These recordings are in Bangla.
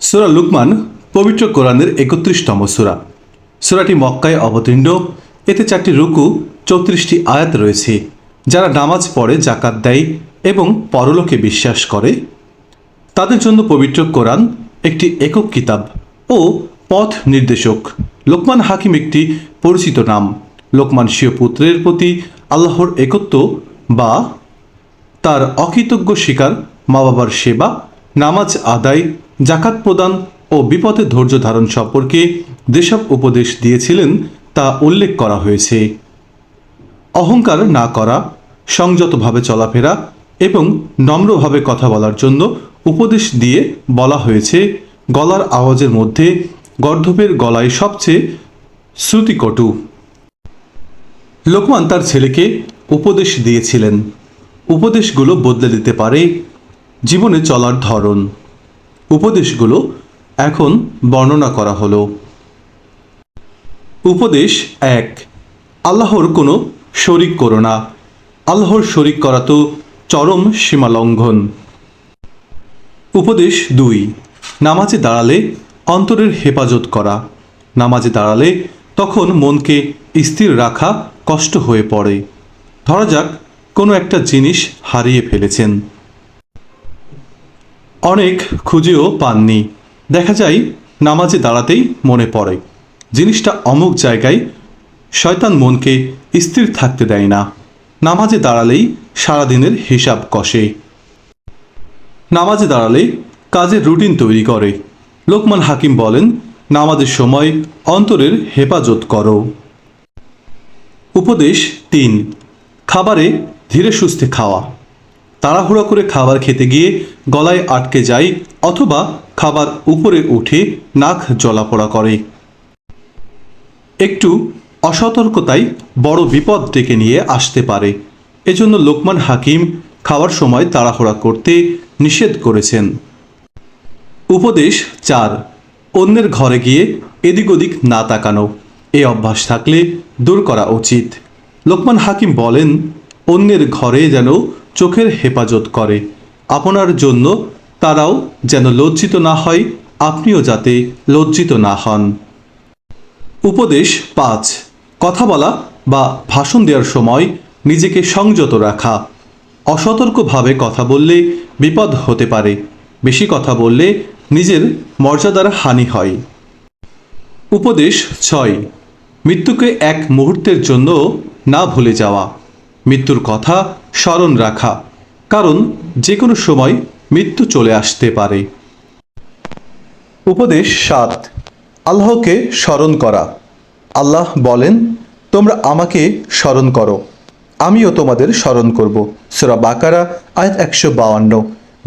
সুরা লুকমান, পবিত্র কোরআনের একত্রিশতম সুরা। সুরাটি মক্কায় অবতীর্ণ, এতে চারটি রুকু, চৌত্রিশটি আয়াত রয়েছে, যারা নামাজ পড়ে জাকাত দেয় এবং পরলোকে বিশ্বাস করে। তাদের জন্য পবিত্র কোরআন একটি একক কিতাব ও পথ নির্দেশক। লোকমান হাকিম একটি পরিচিত নাম। লোকমান স্বীয় পুত্রের প্রতি আল্লাহর একত্ব বা তার অকৃতজ্ঞ শিকার মা বাবার সেবা, নামাজ আদায় জাকাত প্রদান ও বিপদে ধৈর্য ধারণ সম্পর্কে যেসব উপদেশ দিয়েছিলেন তা উল্লেখ করা হয়েছে। অহংকার না করা, সংযতভাবে চলাফেরা এবং নম্রভাবে কথা বলার জন্য উপদেশ দিয়ে বলা হয়েছে, গলার আওয়াজের মধ্যে গর্ধপের গলায় সবচেয়ে শ্রুতিকটু। লোকমান তার ছেলেকে উপদেশ দিয়েছিলেন। উপদেশগুলো বদলে দিতে পারে জীবনে চলার ধরন। উপদেশগুলো এখন বর্ণনা করা হলো। উপদেশ এক, আল্লাহর কোনো শরিক করো না। আল্লাহর শরিক করা তো চরম সীমালঙ্ঘন উপদেশ দুই, নামাজে দাঁড়ালে অন্তরের হেফাজত করা। নামাজে দাঁড়ালে তখন মনকে স্থির রাখা কষ্ট হয়ে পড়ে। ধরা যাক কোনো একটা জিনিস হারিয়ে ফেলেছেন। অনেক খুঁজেও পাননি। দেখা যায়, নামাজে দাঁড়াতেই মনে পড়ে। জিনিসটা অমুক জায়গায় শয়তান মনকে স্থির থাকতে দেয় না। নামাজে দাঁড়ালেই সারাদিনের হিসাব কষে। নামাজে দাঁড়ালে কাজের রুটিন তৈরি করে। লোকমান হাকিম বলেন, নামাজের সময় অন্তরের হেফাজত করো। উপদেশ তিন, খাবারে ধীরে সুস্থে খাওয়া। তাড়াহুড়ো করে খাবার খেতে গিয়ে গলায় আটকে যায় অথবা খাবার উপরে উঠে নাক জলাপড়া করে। একটু অসতর্কতাই বড় বিপদ ডেকে নিয়ে আসতে পারে। এজন্য লোকমান হাকিম খাওয়ার সময় তাড়াহুড়া করতে নিষেধ করেছেন। উপদেশ চার, অন্যের ঘরে গিয়ে এদিক ওদিক না তাকানো। এ অভ্যাস থাকলে দূর করা উচিত। লোকমান হাকিম বলেন, অন্যের ঘরে যেন চোখের হেফাজত করে। আপনার জন্য তারাও যেন লজ্জিত না হয়, আপনিও যাতে লজ্জিত না হন। উপদেশ পাঁচ। কথা বলা বা ভাষণ দেওয়ার সময় নিজেকে সংযত রাখা। অসতর্কভাবে কথা বললে বিপদ হতে পারে। বেশি কথা বললে নিজের মর্যাদার হানি হয়। উপদেশ ছয়। মৃত্যুকে এক মুহূর্তের জন্য না ভুলে যাওয়া। মৃত্যুর কথা স্মরণ রাখা, কারণ যে কোনো সময় মৃত্যু চলে আসতে পারে। উপদেশ সাত, আল্লাহকে স্মরণ করা। আল্লাহ বলেন, তোমরা আমাকে স্মরণ করো, আমিও তোমাদের স্মরণ করব। সুরা বাকারা, আয়াত একশো বাউান্ন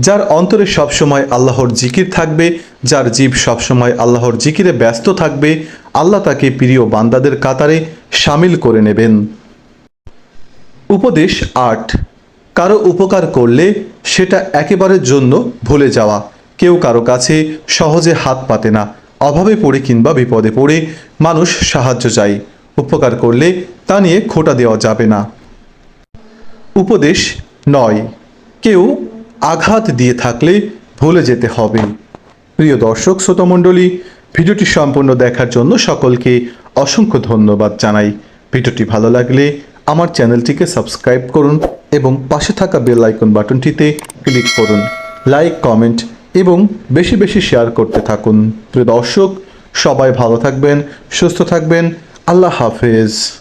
যার অন্তরে সবসময় আল্লাহর জিকির থাকবে, যার জীব সবসময় আল্লাহর জিকিরে ব্যস্ত থাকবে, আল্লাহ তাকে প্রিয় বান্দাদের কাতারে সামিল করে নেবেন। উপদেশ আট, কারও উপকার করলে সেটা একেবারের জন্য ভুলে যাওয়া। কেউ কারও কাছে সহজে হাত পাতে না, অভাবে পড়ে কিংবা বিপদে পড়ে মানুষ সাহায্য চাই উপকার করলে তা নিয়ে খোটা দেওয়া যাবে না। উপদেশ নয়, কেউ আঘাত দিয়ে থাকলে ভুলে যেতে হবে। প্রিয় দর্শক, শ্রোতমণ্ডলী, ভিডিওটি সম্পূর্ণ দেখার জন্য সকলকে অসংখ্য ধন্যবাদ জানাই। ভিডিওটি ভালো লাগলে আমার চ্যানেলটিকে সাবস্ক্রাইব করুন এবং পাশে থাকা বেল আইকন বাটনটিতে ক্লিক করুন। লাইক, কমেন্ট এবং বেশি বেশি শেয়ার করতে থাকুন। প্রিয় দর্শক, সবাই ভালো থাকবেন, সুস্থ থাকবেন। আল্লাহ হাফেজ।